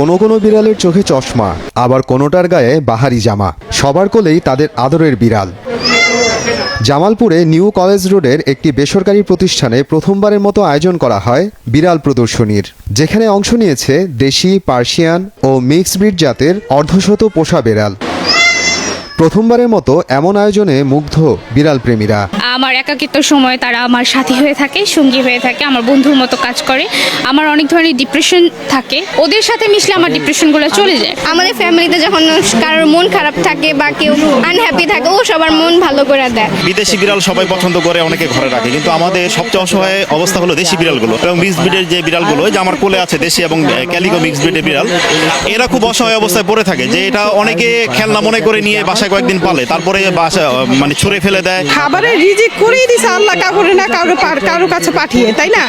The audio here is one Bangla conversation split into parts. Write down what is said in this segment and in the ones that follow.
কোনো কোনো বিড়ালের চোখে চশমা, আবার কোনোটার গায়ে বাহারি জামা। সবার কোলেই তাদের আদরের বিড়াল। জামালপুরে নিউ কলেজ রোডের একটি বেসরকারি প্রতিষ্ঠানে প্রথমবারের মতো আয়োজন করা হয় বিড়াল প্রদর্শনীর। যেখানে অংশ নিয়েছে দেশি, পার্সিয়ান ও মিক্সড ব্রিড জাতের অর্ধশত পোষা বিড়াল। প্রথমবারের মতো এমন আয়োজনে মুগ্ধ বিড়াল প্রেমীরা। আমার একাকিত্ব সময় তারা আমার সাথী হয়ে থাকে সঙ্গী হয়ে থাকে আমার বন্ধুর মতো কাজ করে। আমার অনেক ধরনের ডিপ্রেশন থাকে। ওদের সাথে মিশলে আমার ডিপ্রেশনগুলো চলে যায়। আমাদের ফ্যামিলিতে যখন কারোর মন খারাপ থাকে বা কেউ আনহ্যাপি থাকে ও সবার মন ভালো করে দেয়। বিদেশি বিড়াল সবাই পছন্দ করে অনেকে ঘরে রাখে। কিন্তু আমাদের সবচেয়ে অসহায় অবস্থা হলো দেশি বিড়ালগুলো। এবং মিক্স ব্রিডের যে বিড়ালগুলো ওই যে আমার কোলে আছে দেশি এবং ক্যালিকো মিক্স ব্রিডের বিড়াল এরা খুব অসহায় অবস্থায় পড়ে থাকে যে এটা অনেকে খেলনা মনে করে নিয়ে বাসায় কয়েকদিন পালে তারপরে বাসা মানে ছুঁড়ে ফেলে দেয়। খাবারের রিজিক করেই দিছে আল্লাহ কাউরে না কারও কারও কাছে পাঠিয়ে তাই না?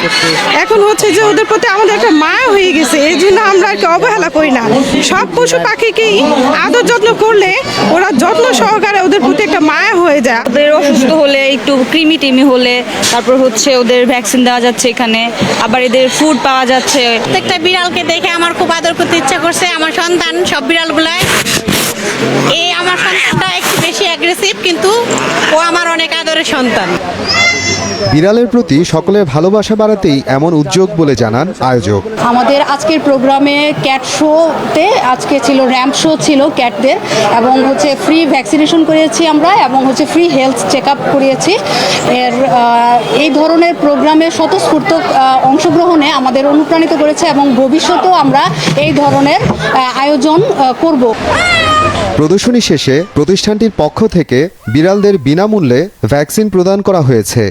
এখন হচ্ছে যে ওদের প্রতি আমাদের একটা মায়া হয়ে গেছে এই জন্য আমরা আর কি অবহেলা করি না। সব পশু পাখিকেই আদর যত্ন করলে ওরা যত্ন সহকারে ওদের প্রতি একটা মায়া হয়ে যায়। ওদের অসুস্থ হলে একটু ক্রিমি টিমি হলে তারপর হচ্ছে ওদের ভ্যাকসিন দেওয়া যাচ্ছে এখানে। আবার এদের ফুড পাওয়া যাচ্ছে। প্রত্যেকটা বিড়ালকে দেখে আমার খুব আদর করতে ইচ্ছা করছে আমার সন্তান সব বিড়ালগুলাই। কিন্তু ও আমার অনেক আদরের সন্তান। বিড়ালের প্রতি সকলের ভালোবাসা বাড়াতেই এমন উদ্যোগ বলে জানান আয়োজক। আমাদের আজকের প্রোগ্রামে ক্যাট শোতে আজকে ছিল র্যাম্প শো ছিল ক্যাটদের এবং হচ্ছে ফ্রি ভ্যাকসিনেশন করিয়েছি আমরা এবং হচ্ছে ফ্রি হেলথ চেক আপ করিয়েছি। এর এই ধরনের প্রোগ্রামে স্বতঃস্ফূর্ত অংশগ্রহণে আমাদের অনুপ্রাণিত করেছে এবং ভবিষ্যতেও আমরা এই ধরনের আয়োজন করব। প্রদর্শনী শেষে প্রতিষ্ঠানটির পক্ষ থেকে বিড়ালদের বিনামূল্যে ভ্যাকসিন প্রদান করা হয়েছে।